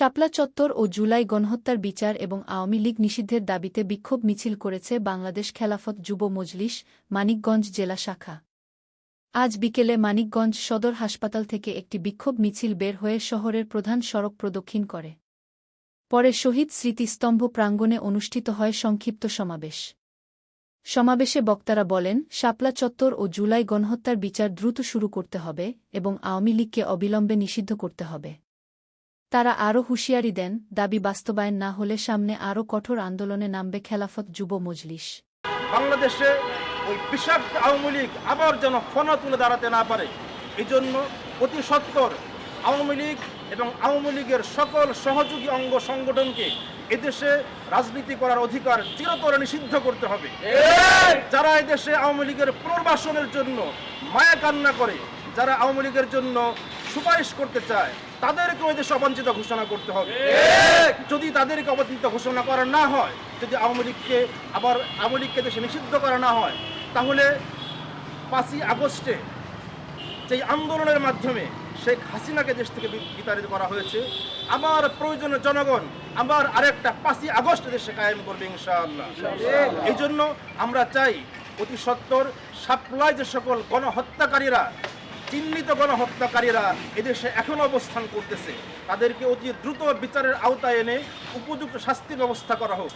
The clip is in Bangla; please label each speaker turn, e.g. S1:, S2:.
S1: শাপলা চত্বর ও জুলাই গণহত্যার বিচার এবং আওয়ামী লীগ নিষিদ্ধের দাবিতে বিক্ষোভ মিছিল করেছে বাংলাদেশ খেলাফত যুব মজলিস, মানিকগঞ্জ জেলা শাখা। আজ বিকেলে মানিকগঞ্জ সদর হাসপাতাল থেকে একটি বিক্ষোভ মিছিল বের হয়ে শহরের প্রধান সড়ক প্রদক্ষিণ করে। পরে শহীদ স্মৃতিস্তম্ভ প্রাঙ্গণে অনুষ্ঠিত হয় সংক্ষিপ্ত সমাবেশ। সমাবেশে বক্তারা বলেন, শাপলা চত্বর ও জুলাই গণহত্যার বিচার দ্রুত শুরু করতে হবে এবং আওয়ামী লীগকে অবিলম্বে নিষিদ্ধ করতে হবে। তারা আরও হুঁশিয়ারি দেন দাবি বাস্তবায়ন না হলে সামনে আরও কঠোর আন্দোলনে নামবে খেলাফত যুব মজলিস।
S2: বাংলাদেশে ওই বিষাক্ত আওয়ামী লীগ আবার যেন ফনা তুলে দাঁড়াতে না পারে এই জন্য অতি সত্বর আওয়ামী লীগ এবং আওয়ামী লীগের সকল সহযোগী অঙ্গ সংগঠনকে এদেশে রাজনীতি করার অধিকার চিরতরে নিষিদ্ধ করতে হবে। যারা এদেশে আওয়ামী লীগের পুনর্বাসনের জন্য মায়া কান্না করে যারা আওয়ামী লীগের জন্য সুপারিশ করতে চায় তাদেরকে ওই দেশে অবাঞ্ছিত ঘোষণা করতে হবে। যদি তাদেরকে অবাঞ্ছিত ঘোষণা করা না হয় যদি আওয়ামী লীগকে আবার আওয়ামী লীগকে দেশে নিষিদ্ধ করা না হয় তাহলে পাঁচই আগস্টে যেই আন্দোলনের মাধ্যমে শেখ হাসিনাকে দেশ থেকে বিতাড়িত করা হয়েছে আবার প্রয়োজনে জনগণ আবার আরেকটা পাঁচই আগস্ট দেশে কায়েম করবে ইনশাআল্লাহ। এই জন্য আমরা চাই অতি সত্বর সাপ্লাই যে সকল গণহত্যাকারীরা চিহ্নিত গণহত্যাকারীরা এদেশে এখনও অবস্থান করতেছে। তাদেরকে অতি দ্রুত বিচারের আওতায় এনে উপযুক্ত শাস্তির ব্যবস্থা করা হোক।